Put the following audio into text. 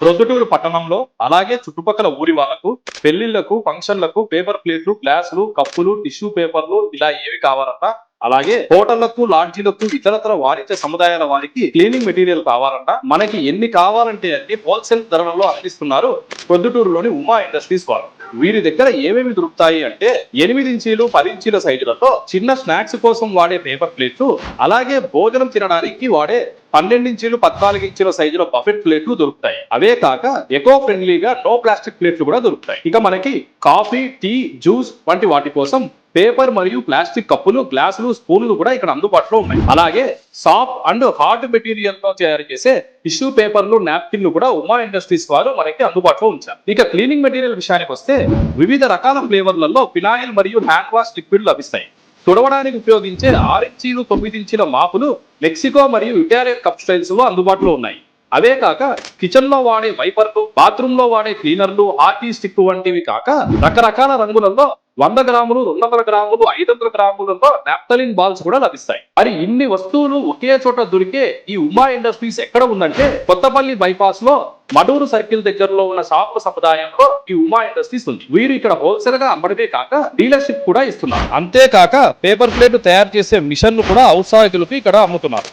ప్రొద్దుటూరు పట్టణంలో అలాగే చుట్టుపక్కల ఊరి వాళ్ళకు పెళ్ళిళ్ళకు ఫంక్షన్లకు పేపర్ ప్లేట్లు గ్లాసులు కప్పులు టిష్యూ పేపర్లు ఇలా ఏవి కావాలన్నా అలాగే హోటళ్ళకు లాడ్జీలకు ఇతరతర వాణిజ్య సముదాయాల వారికి క్లీనింగ్ మెటీరియల్ కావాలంట మనకి ఎన్ని కావాలంటే అన్ని హోల్సేల్ ధరలలో అందిస్తున్నారు ప్రొద్దుటూరులోని ఉమా ఇండస్ట్రీస్ వారు వీరి దగ్గర ఏమేమి దొరుకుతాయి అంటే ఎనిమిది ఇంచీలు పది ఇంచీల సైజులతో చిన్న స్నాక్స్ కోసం వాడే పేపర్ ప్లేట్లు అలాగే భోజనం తినడానికి వాడే పన్నెండు ఇంచీలు పద్నాలుగు ఇంచుల సైజులో బఫెట్ ప్లేట్లు దొరుకుతాయి. అవే కాక ఎకో ఫ్రెండ్లీగా నో ప్లాస్టిక్ ప్లేట్లు కూడా దొరుకుతాయి. ఇక మనకి కాఫీ టీ జ్యూస్ వంటి వాటి కోసం పేపర్ మరియు ప్లాస్టిక్ కప్పులు గ్లాసులు స్పూన్లు కూడా ఇక్కడ అందుబాటులో ఉన్నాయి. అలాగే సాఫ్ట్ అండ్ హార్డ్ మెటీరియల్తో తయారు చేసే టిష్యూ పేపర్లు నాప్కిన్లు కూడా ఉమా ఇండస్ట్రీస్ వారు మనకి అందుబాటులో ఉంచారు. ఇక క్లీనింగ్ మెటీరియల్ విషయానికి వస్తే వివిధ రకాల ఫ్లేవర్లలో ఫినాయిల్ మరియు హ్యాండ్ వాష్ లిక్విడ్ లభిస్తాయి. తుడవడానికి ఉపయోగించే ఆరించీలు ఇంచీలు తొమ్మిది ఇంచీల మాపులు మెక్సికో మరియు ఇటాలియన్ కప్ స్టైల్స్లో అందుబాటులో ఉన్నాయి. అవే కాక కిచెన్లో వాడే వైపర్లు బాత్రూమ్లో వాడే క్లీనర్లు హార్టీ స్టిక్ వంటివి కాక రకరకాల రంగులలో వంద గ్రాములు రెండు వందల గ్రాములు ఐదు వందల గ్రాములలో నాప్తలిన్ బాల్స్ కూడా లభిస్తాయి. మరి ఇన్ని వస్తువులు ఒకే చోట దొరికే ఈ ఉమా ఇండస్ట్రీస్ ఎక్కడ ఉందంటే కొత్తపల్లి బైపాస్లో మడూరు సర్కిల్ దగ్గరలో ఉన్న షాపుల సముదాయంలో ఈ ఉమా ఇండస్ట్రీస్ ఉంది. వీరు ఇక్కడ హోల్సేల్గా అమ్మడమే కాక డీలర్షిప్ కూడా ఇస్తున్నారు. అంతేకాక పేపర్ ప్లేట్ తయారు చేసే మిషన్ను కూడా ఔత్సాహికులకు ఇక్కడ అమ్ముతున్నారు.